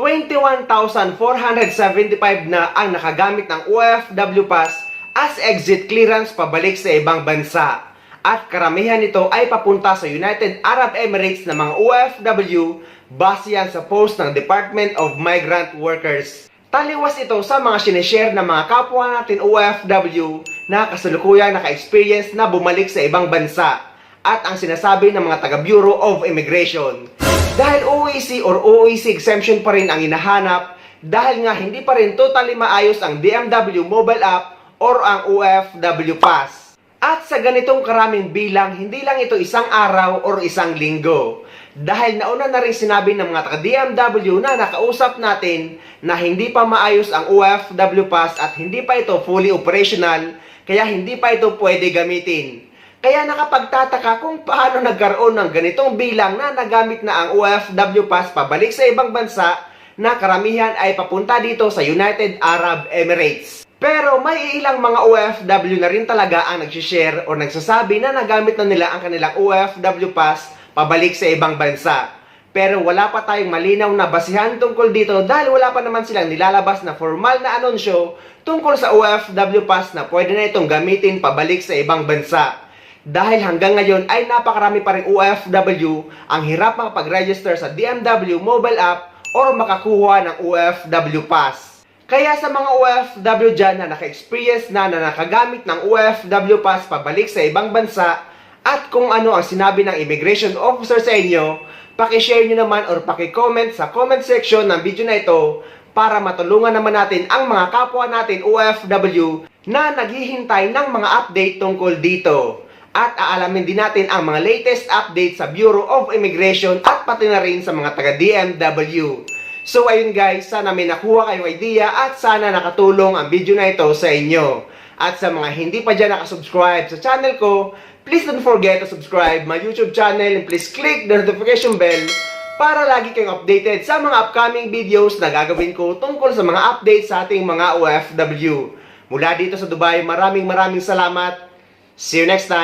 21,475 na ang nakagamit ng OFW Pass as exit clearance pabalik sa ibang bansa. At karamihan nito ay papunta sa United Arab Emirates na mga OFW base yan sa post ng Department of Migrant Workers. Taliwas ito sa mga sinishare ng mga kapwa natin OFW na kasalukuyang naka-experience na bumalik sa ibang bansa at ang sinasabi ng mga taga Bureau of Immigration. Dahil OEC or OEC exemption pa rin ang hinahanap dahil nga hindi pa rin totally maayos ang DMW mobile app or ang OFW Pass. At sa ganitong karaming bilang, hindi lang ito isang araw or isang linggo. Dahil nauna na rin sinabi ng mga taga-DMW na nakausap natin na hindi pa maayos ang OFW Pass at hindi pa ito fully operational, kaya hindi pa ito pwede gamitin. Kaya nakapagtataka kung paano nagkaroon ng ganitong bilang na nagamit na ang OFW Pass pabalik sa ibang bansa na karamihan ay papunta dito sa United Arab Emirates. Pero may ilang mga OFW na rin talaga ang nagsishare o nagsasabi na nagamit na nila ang kanilang OFW Pass pabalik sa ibang bansa. Pero wala pa tayong malinaw na basihan tungkol dito dahil wala pa naman silang nilalabas na formal na anunsyo tungkol sa OFW Pass na pwede na itong gamitin pabalik sa ibang bansa. Dahil hanggang ngayon ay napakarami pa rin OFW ang hirap makapag-register sa DMW mobile app or makakuha ng OFW Pass. Kaya sa mga OFW dyan na naka-experience na na nakagamit ng OFW Pass pabalik sa ibang bansa at kung ano ang sinabi ng immigration officer sa inyo, pakishare nyo naman or pakicomment sa comment section ng video na ito para matulungan naman natin ang mga kapwa natin OFW na naghihintay ng mga update tungkol dito. At aalamin din natin ang mga latest updates sa Bureau of Immigration at pati na rin sa mga taga-DMW. So ayun guys, sana may nakuha kayong idea at sana nakatulong ang video na ito sa inyo. At sa mga hindi pa dyan nakasubscribe sa channel ko, please don't forget to subscribe my YouTube channel and please click the notification bell para lagi kayong updated sa mga upcoming videos na gagawin ko tungkol sa mga updates sa ating mga OFW. Mula dito sa Dubai, maraming maraming salamat. See you next time.